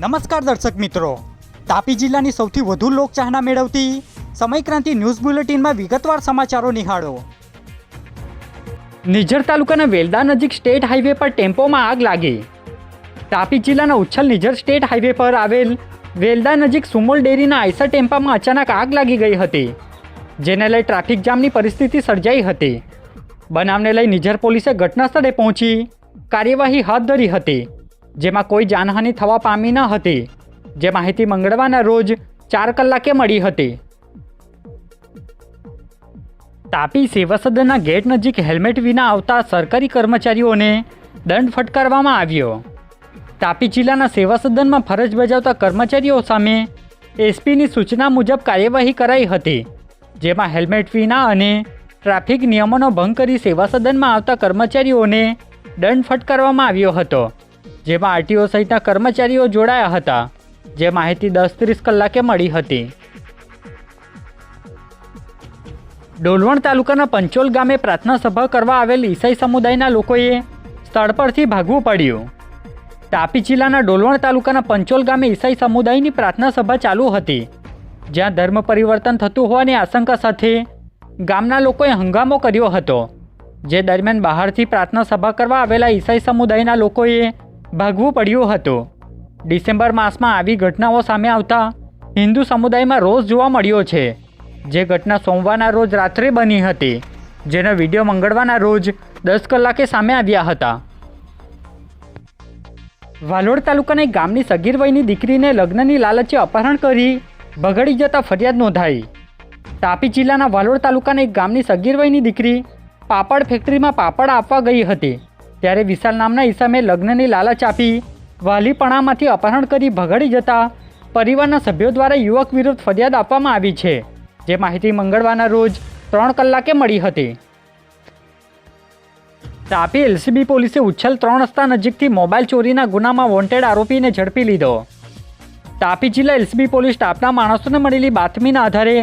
નમસ્કાર દર્શક મિત્રો. તાપી જિલ્લાની સૌથી વધુ લોકચાહના મેળવતી સમયક્રાંતિ ન્યૂઝ બુલેટિનમાં વિગતવાર સમાચારો નિહાળો. નિઝર તાલુકાના વેલદા નજીક સ્ટેટ હાઈવે પર ટેમ્પોમાં આગ લાગી. તાપી જિલ્લાના ઉચ્છલ નિઝર સ્ટેટ હાઈવે પર આવેલ વેલદા નજીક સુમોલ ડેરીના આઈસર ટેમ્પામાં અચાનક આગ લાગી ગઈ હતી, જેને લઈ ટ્રાફિક જામની પરિસ્થિતિ સર્જાઈ હતી. બનાવને લઈ નિઝર પોલીસે ઘટના સ્થળે પહોંચી કાર્યવાહી હાથ ધરી હતી. જેમાં કોઈ જાનહાનિ થવા પામી ન હતી. જે માહિતી મંગળવારના રોજ ચાર કલાકે મળી હતી. તાપી સેવાસદનના ગેટ નજીક હેલ્મેટ વિના આવતા સરકારી કર્મચારીઓને દંડ ફટકારવામાં આવ્યો. તાપી જિલ્લાના સેવા સદનમાં ફરજ બજાવતા કર્મચારીઓ સામે એસપીની સૂચના મુજબ કાર્યવાહી કરાઈ હતી, જેમાં હેલ્મેટ વિના અને ટ્રાફિક નિયમોનો ભંગ કરી સેવા સદનમાં આવતા કર્મચારીઓને દંડ ફટકારવામાં આવ્યો હતો. જેમાં આરટીઓ સહિતના કર્મચારીઓ જોડાયા હતા. જે માહિતી દસ ત્રીસ કલાકે મળી હતી. ડોલવણ તાલુકાના પંચોલ ગામે પ્રાર્થના સભા કરવા આવેલ ઈસાઈ સમુદાયના લોકોએ સ્થળ પરથી ભાગવું પડ્યું. તાપી જિલ્લાના ડોલવણ તાલુકાના પંચોલ ગામે ઈસાઈ સમુદાયની પ્રાર્થના સભા ચાલુ હતી. જ્યાં ધર્મ પરિવર્તન થતું હોવાની આશંકા સાથે ગામના લોકોએ હંગામો કર્યો હતો. જે દરમિયાન બહારથી પ્રાર્થના સભા કરવા આવેલા ઈસાઈ સમુદાયના લોકોએ ભાગવું પડ્યું હતું. ડિસેમ્બર માસમાં આવી ઘટનાઓ સામે આવતા હિન્દુ સમુદાયમાં રોષ જોવા મળ્યો છે. જે ઘટના સોમવારના રોજ રાત્રે બની હતી, જેનો વીડિયો મંગળવારના રોજ દસ કલાકે સામે આવ્યા હતા. વાલોડ તાલુકાના એક ગામની સગીર વયની દીકરીને લગ્નની લાલચે અપહરણ કરી બગડી જતા ફરિયાદ નોંધાઈ. તાપી જિલ્લાના વાલોડ તાલુકાના એક ગામની સગીર વયની દીકરી પાપડ ફેક્ટરીમાં પાપડ આપવા ગઈ હતી. ત્યારે વિશાલ નામના ઈસામે લગ્નની લાલચ આપી, વાલીપણામાંથી અપહરણ કરી ભગાડી જતા પરિવારના સભ્યો દ્વારા યુવક વિરુદ્ધ ફરિયાદ આપવામાં આવી છે, જે માહિતી મંગળવારના રોજ ત્રણ કલાકે મળી હતી. તાપી એલસીબી પોલીસે ઉચ્છલ ત્રણ રસ્તા નજીકથી મોબાઈલ ચોરીના ગુનામાં વોન્ટેડ આરોપીને ઝડપી લીધો. તાપી જિલ્લા એલસીબી પોલીસ સ્ટાફના માણસોને મળેલી બાતમીના આધારે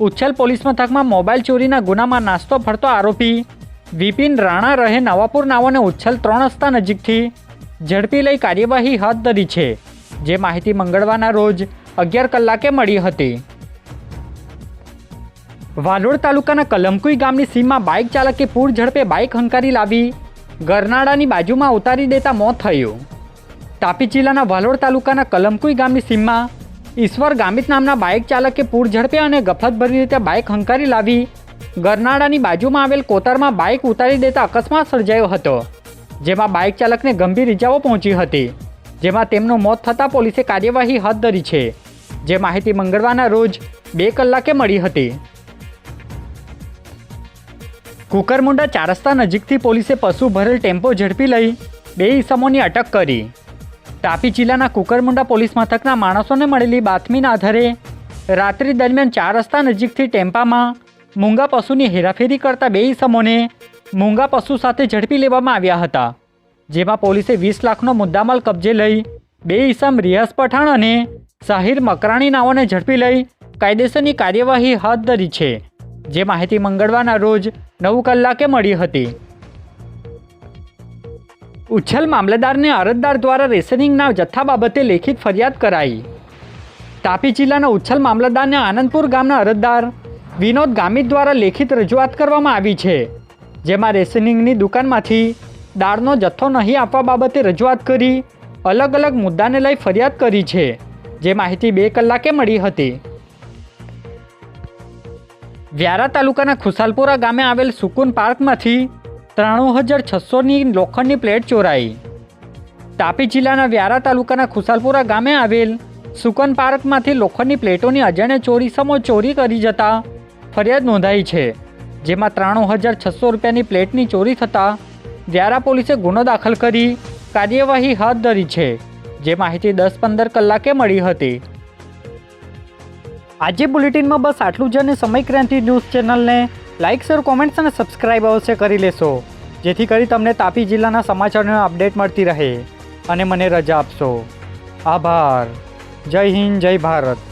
ઉચ્છલ પોલીસ મથકમાં મોબાઈલ ચોરીના ગુનામાં નાસ્તો ફરતો આરોપી વિપિન રાણા રહે નવાપુર નાઓને ઉચ્છલ ત્રણ રસ્તા નજીકથી. ઝડપી લઈ કાર્યવાહી હાથ ધરી છે, જે માહિતી મંગળવારના રોજ અગિયાર કલાકે મળી હતી. વાલોડ તાલુકાના કલમકુઈ ગામની સીમમાં બાઇક ચાલકે પૂર ઝડપે બાઇક હંકારી લાવી ગરનાળાની બાજુમાં ઉતારી દેતા મોત થયું. તાપી જિલ્લાના વાલોડ તાલુકાના કલમકુઈ ગામની સીમમાં ઈશ્વર ગામિત નામના બાઇક ચાલકે પૂર ઝડપે અને ગફલતભરી રીતે બાઇક હંકારી લાવી ગરનાળાની બાજુમાં આવેલ કોતરમાં બાઇક ઉતારી દેતા અકસ્માત સર્જાયો હતો, જેમાં બાઇક ચાલકને ગંભીર ઇજાઓ પહોંચી હતી, જેમાં તેમનું મોત થતાં પોલીસે કાર્યવાહી હાથ ધરી છે, જે માહિતી મંગળવારના રોજ બે કલાકે મળી હતી. કુકરમુંડા ચાર રસ્તા નજીકથી પોલીસે પશુ ભરેલ ટેમ્પો ઝડપી લઈ બે ઈસમોની અટક કરી. તાપી જિલ્લાના કુકરમુંડા પોલીસ મથકના માણસોને મળેલી બાતમીના આધારે રાત્રિ દરમિયાન ચાર રસ્તા નજીકથી ટેમ્પામાં મૂંગા પશુની હેરાફેરી કરતા બે ઈસમોને મૂંગા પશુ સાથે ઝડપી લેવામાં આવ્યા હતા, જેમાં પોલીસે વીસ લાખનો મુદ્દામાલ કબજે લઈ બે ઇસમ રિયાઝ પઠાણ અને સાહિર મકરાણી નાઓને ઝડપી લઈ કાયદેસરની કાર્યવાહી હાથ ધરી છે, જે માહિતી મંગળવારના રોજ નવ કલાકે મળી હતી. ઉચ્છલ મામલતદારને અરજદાર દ્વારા રેશનિંગના જથ્થા બાબતે લેખિત ફરિયાદ કરાઈ. તાપી જિલ્લાના ઉચ્છલ મામલતદારને આનંદપુર ગામના અરજદાર વિનોદ ગામિત દ્વારા લેખિત રજૂઆત કરવામાં આવી છે, જેમાં રેશનિંગની દુકાનમાંથી દાળનો જથ્થો નહીં આપવા બાબતે રજૂઆત કરી, અલગ અલગ મુદ્દાને લઈ ફરિયાદ કરી છે, જે માહિતી બે કલાકે મળી હતી. વ્યારા તાલુકાના ખુશાલપુરા ગામે આવેલ સુકુન પાર્કમાંથી ત્રાણું હજાર છસોની લોખંડની પ્લેટ ચોરાઈ. તાપી જિલ્લાના વ્યારા તાલુકાના ખુશાલપુરા ગામે આવેલ સુકન પાર્કમાંથી લોખંડની પ્લેટોની અજાણે ચોરી સમો ચોરી કરી જતા ફરિયાદ નોંધાઈ છે, જેમાં ત્રાણું હજાર છસો રૂપિયાની પ્લેટની ચોરી થતાં વ્યારા પોલીસે ગુનો દાખલ કરી કાર્યવાહી હાથ ધરી છે, જે માહિતી દસ પંદર કલાકે મળી હતી. આજે બુલેટિનમાં બસ આટલું જ અને સમય ક્રાંતિ ન્યૂઝ ચેનલને લાઇક શેર, કોમેન્ટ્સ અને સબસ્ક્રાઇબ અવશ્ય કરી લેશો, જેથી કરી તમને તાપી જિલ્લાના સમાચારનો અપડેટ મળતી રહે. અને મને રજા આપશો. આભાર. જય હિન્દ, જય ભારત.